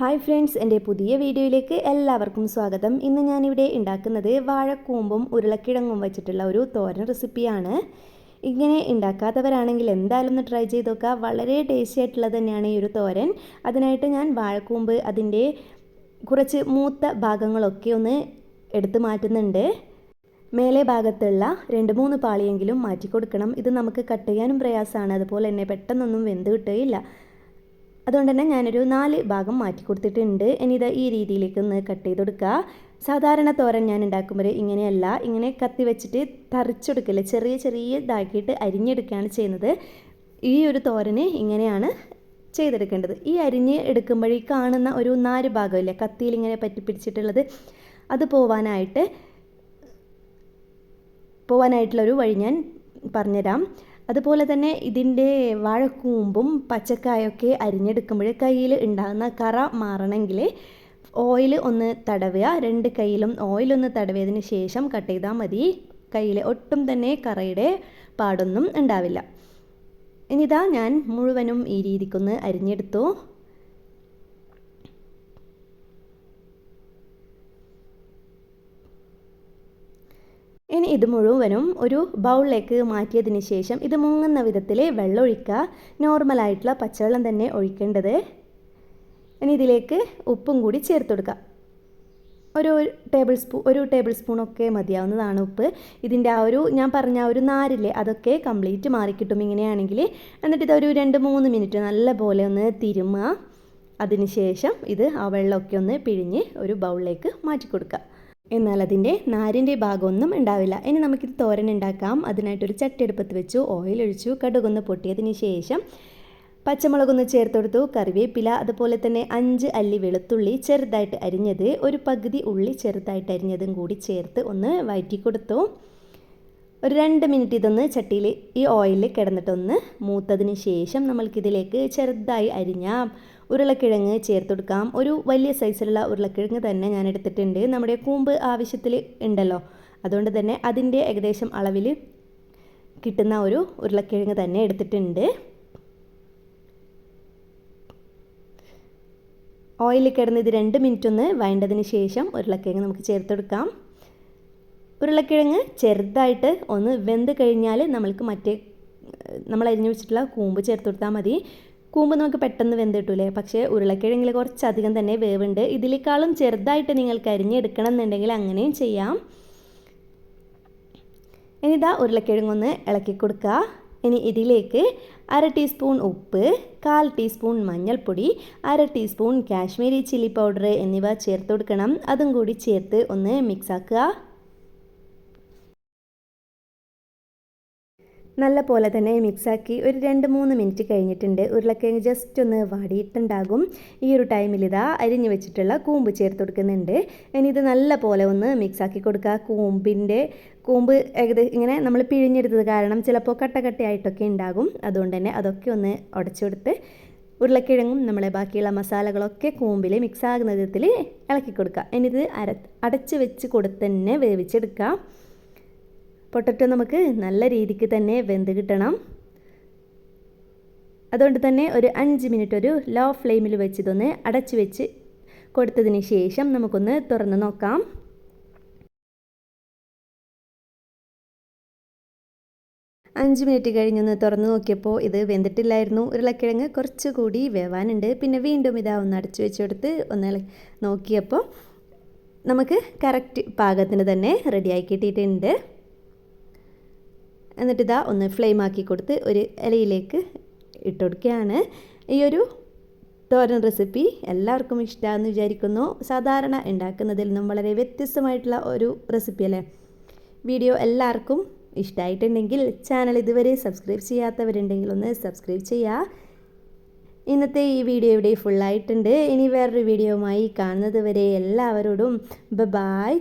Hi friends എന്റെ പുതിയ വീഡിയോയിലേക്ക് എല്ലാവർക്കും സ്വാഗതം. ഇന്ന് ഞാനിവിടെ ഉണ്ടാക്കുന്നത് വാഴക്കൂമ്പും ഉരുളക്കിഴങ്ങും വെച്ചിട്ടുള്ള ഒരു തോരൻ റെസിപ്പിയാണ്. ഇങ്ങനെ ഉണ്ടാക്കാത്തവരാണെങ്കിൽ എന്തായാലും ഒന്ന് ട്രൈ ചെയ്ത് നോക്കുക. വളരെ ടേസ്റ്റി ആയിട്ടുള്ളത് തന്നെയാണ് ഈ ഒരു തോരൻ. അതിനായിട്ട് ഞാൻ വാഴക്കൂമ്പ് അതിന്റെ കുറച്ച് മൂത്ത ഭാഗങ്ങളൊക്കെ ഒന്ന് എടുത്തു മാറ്റുന്നുണ്ട്. മേലെ ഭാഗത്തുള്ള രണ്ട് മൂന്ന് പാളിയെങ്കിലും മാറ്റി കൊടുക്കണം ഇത് നമുക്ക് കട്ട് ചെയ്യാനും പ്രയാസമാണ്. അതുപോലെ തന്നെ പെട്ടെന്നൊന്നും വെന്ത് കിട്ടുകയില്ല. അതുകൊണ്ട് തന്നെ ഞാനൊരു നാല് ഭാഗം മാറ്റി കൊടുത്തിട്ടുണ്ട്. ഇനി ഇത് ഈ രീതിയിലേക്ക് ഒന്ന് കട്ട് ചെയ്ത് കൊടുക്കുക. സാധാരണ തോരൻ ഞാൻ ഉണ്ടാക്കുമ്പോൾ ഇങ്ങനെയല്ല. ഇങ്ങനെ കത്തി വെച്ചിട്ട് തറിച്ചെടുക്കില്ല? ചെറിയ ചെറിയ ഇതാക്കിയിട്ട് അരിഞ്ഞെടുക്കുകയാണ് ചെയ്യുന്നത്. ഈ ഒരു തോരന് ഇങ്ങനെയാണ് ചെയ്തെടുക്കേണ്ടത്. ഈ അരിഞ്ഞ് എടുക്കുമ്പോൾ കാണുന്ന ഒരു നാല് ഭാഗമില്ലേ? കത്തിയിൽ ഇങ്ങനെ പറ്റി പിടിച്ചിട്ടുള്ളത്. അത് പോവാനായിട്ട് പോവാനായിട്ടുള്ളൊരു വഴി ഞാൻ പറഞ്ഞുതരാം. അതുപോലെ തന്നെ ഇതിന്റെ വാഴക്കൂമ്പും പച്ചക്കായൊക്കെ അരിഞ്ഞെടുക്കുമ്പോൾ കയ്യിൽ ഉണ്ടാകുന്ന കറ മാറണമെങ്കിൽ ഓയിൽ ഒന്ന് തടവുക. രണ്ട് കയ്യിലും ഒന്ന് തടവിയതിന് ശേഷം കട്ട് ചെയ്താൽ മതി. കയ്യിൽ ഒട്ടും തന്നെ കറയുടെ പാടൊന്നും ഉണ്ടാവില്ല. ഇനിതാ ഞാൻ മുഴുവനും ഈ രീതിക്കൊന്ന് അരിഞ്ഞെടുത്തു. ഇനി ഇത് മുഴുവനും ഒരു ബൗളിലേക്ക് മാറ്റിയതിന് ശേഷം ഇത് മുങ്ങുന്ന വിധത്തിൽ വെള്ളം ഒഴിക്കുക നോർമലായിട്ടുള്ള പച്ചവെള്ളം തന്നെ ഒഴിക്കേണ്ടത്. ഇനി ഇതിലേക്ക് ഉപ്പും കൂടി ചേർത്ത് കൊടുക്കുക. ഒരു ടേബിൾ സ്പൂൺ ഒരു ടേബിൾ സ്പൂണൊക്കെ മതിയാവുന്നതാണ് ഉപ്പ്. ഇതിന്റെ ആ ഒരു ഞാൻ പറഞ്ഞ ആ ഒരു നാരില്ലേ അതൊക്കെ കംപ്ലീറ്റ് മാറിക്കിട്ടും ഇങ്ങനെയാണെങ്കിൽ എന്നിട്ട് ഇതൊരു രണ്ട് മൂന്ന് മിനിറ്റ് നല്ല പോലെ ഒന്ന് തിരുമുക അതിനുശേഷം ഇത് ആ വെള്ളമൊക്കെ ഒന്ന് പിഴിഞ്ഞ് ഒരു ബൗളിലേക്ക് മാറ്റി കൊടുക്കുക. എന്നാൽ അതിന്റെ നാരിന്റെ ഭാഗമൊന്നും ഉണ്ടാവില്ല. ഇനി നമുക്കിത് തോരൻ ഉണ്ടാക്കാം. അതിനായിട്ടൊരു ചട്ടിയെടുപ്പത്ത് വെച്ചു. ഓയിൽ ഒഴിച്ചു. കടുകൊന്ന് പൊട്ടിയതിന് ശേഷം പച്ചമുളകൊന്ന് ചേർത്ത് കൊടുത്തു. കറിവേപ്പില അതുപോലെ തന്നെ അഞ്ച് അല്ലി വെളുത്തുള്ളി ചെറുതായിട്ട് അരിഞ്ഞത് ഒരു പകുതി ഉള്ളി ചെറുതായിട്ട് അരിഞ്ഞതും കൂടി ചേർത്ത് ഒന്ന് വഴറ്റി കൊടുത്തു. ഒരു രണ്ട് മിനിറ്റ് ഇതൊന്ന് ചട്ടിയിൽ ഈ ഓയിലിൽ കിടന്നിട്ടൊന്ന് മൂത്തതിന് ശേഷം നമ്മൾക്കിതിലേക്ക് ചെറുതായി അരിഞ്ഞ. ഉരുളക്കിഴങ്ങ് ചേർത്ത് കൊടുക്കാം ഒരു വലിയ സൈസിലുള്ള ഉരുളക്കിഴങ്ങ് തന്നെ ഞാൻ എടുത്തിട്ടുണ്ട്. നമ്മുടെ കൂമ്പ് ആവശ്യത്തിൽ ഉണ്ടല്ലോ. അതുകൊണ്ട് തന്നെ അതിന്റെ ഏകദേശം അളവിൽ കിട്ടുന്ന ഒരു ഉരുളക്കിഴങ്ങ് തന്നെ എടുത്തിട്ടുണ്ട്. ഓയിലിൽ കിടന്ന് ഇത് രണ്ട് മിനിറ്റ് ഒന്ന് വഴണ്ടതിന് ശേഷം ഉരുളക്കിഴങ്ങ് നമുക്ക് ചേർത്തെടുക്കാം. ഉരുളക്കിഴങ്ങ് ചെറുതായിട്ട് ഒന്ന് വെന്ത് കഴിഞ്ഞാൽ നമ്മൾക്ക് മറ്റേ നമ്മൾ അരിഞ്ഞു വെച്ചിട്ടുള്ള കൂമ്പ് ചേർത്ത് കൊടുത്താൽ മതി. കൂമ്പ് നമുക്ക് പെട്ടെന്ന് വെന്ത് കിട്ടൂലേ പക്ഷേ ഉരുളക്കിഴങ്ങിൽ കുറച്ചധികം തന്നെ വേവുണ്ട്. ഇതിലേക്കാളും ചെറുതായിട്ട് നിങ്ങൾക്ക് അരിഞ്ഞെടുക്കണം എന്നുണ്ടെങ്കിൽ അങ്ങനെയും ചെയ്യാം. ഇനി ഇതാ ഉരുളക്കിഴങ്ങൊന്ന് ഇളക്കി കൊടുക്കുക. ഇനി ഇതിലേക്ക് അര ടീസ്പൂൺ ഉപ്പ് കാൽ ടീസ്പൂൺ മഞ്ഞൾപ്പൊടി അര ടീസ്പൂൺ കാശ്മീരി ചില്ലി പൗഡർ എന്നിവ ചേർത്ത് കൊടുക്കണം. അതും കൂടി ചേർത്ത് ഒന്ന് മിക്സാക്കുക നല്ല പോലെ തന്നെ മിക്സാക്കി ഒരു രണ്ട് മൂന്ന് മിനിറ്റ് കഴിഞ്ഞിട്ടുണ്ട്. ഉരുളക്കിഴങ്ങ് ജസ്റ്റ് ഒന്ന് വാടിയിട്ടുണ്ടാകും. ഈ ഒരു ടൈമിൽ ഇതാ അരിഞ്ഞു വെച്ചിട്ടുള്ള കൂമ്പ് ചേർത്ത് കൊടുക്കുന്നുണ്ട്. ഇനി ഇത് നല്ല പോലെ ഒന്ന് മിക്സാക്കി കൊടുക്കുക. കൂമ്പിന്റെ കൂമ്പ് ഏകദേശം ഇങ്ങനെ നമ്മൾ പിഴിഞ്ഞെടുത്തത് കാരണം ചിലപ്പോൾ കട്ടകട്ടയായിട്ടൊക്കെ ഉണ്ടാകും. അതുകൊണ്ട് തന്നെ അതൊക്കെ ഒന്ന് ഉടച്ചു കൊടുത്ത് ഉരുളക്കിഴങ്ങും നമ്മളെ ബാക്കിയുള്ള മസാലകളൊക്കെ കൂമ്പിൽ മിക്സ് ആകുന്ന വിധത്തിൽ ഇളക്കി കൊടുക്കുക. ഇനിഇത് അര അടച്ച് വെച്ച് കൊടുത്ത് തന്നെ വേവിച്ചെടുക്കുക പൊട്ടറ്റോ നമുക്ക് നല്ല രീതിക്ക് തന്നെ വെന്ത് കിട്ടണം. അതുകൊണ്ട് തന്നെ ഒരു അഞ്ച് മിനിറ്റ് ഒരു ലോ ഫ്ലെയിമിൽ വെച്ച് ഇതൊന്ന് അടച്ചു വെച്ച് കൊടുത്തതിന് ശേഷം നമുക്കൊന്ന് തുറന്ന് നോക്കാം. അഞ്ച് മിനിറ്റ് കഴിഞ്ഞൊന്ന് തുറന്ന് നോക്കിയപ്പോൾ ഇത് വെന്തിട്ടില്ലായിരുന്നു. ഉരുളക്കിഴങ്ങ് കുറച്ചുകൂടി വേവാനുണ്ട്. പിന്നെ വീണ്ടും ഇതാ ഒന്ന് അടച്ചു വെച്ചെടുത്ത് ഒന്ന് നോക്കിയപ്പോൾ നമുക്ക് കറക്റ്റ് പാകത്തിന് തന്നെ റെഡിയാക്കി കിട്ടിയിട്ടുണ്ട്. എന്നിട്ട് ഇതാ ഒന്ന് ഫ്ലെയിം ആക്കി കൊടുത്ത് ഒരു ഇലയിലേക്ക് ഇട്ട് കൊടുക്കുകയാണ്. ഈ ഒരു തോരൻ റെസിപ്പി എല്ലാവർക്കും ഇഷ്ടമാണെന്ന് വിചാരിക്കുന്നു. സാധാരണ ഉണ്ടാക്കുന്നതിൽ നിന്നും വളരെ വ്യത്യസ്തമായിട്ടുള്ള ഒരു റെസിപ്പി അല്ലേ? വീഡിയോ എല്ലാവർക്കും ഇഷ്ടമായിട്ടുണ്ടെങ്കിൽ ചാനൽ ഇതുവരെ സബ്സ്ക്രൈബ് ചെയ്യാത്തവരുണ്ടെങ്കിൽ ഒന്ന് സബ്സ്ക്രൈബ് ചെയ്യുക ഇന്നത്തെ ഈ വീഡിയോ ഇവിടെ ഫുള്ളായിട്ടുണ്ട് ഇനി വേറൊരു വീഡിയോയുമായി കാണുന്നത് വരെ എല്ലാവരോടും ബ ബായ്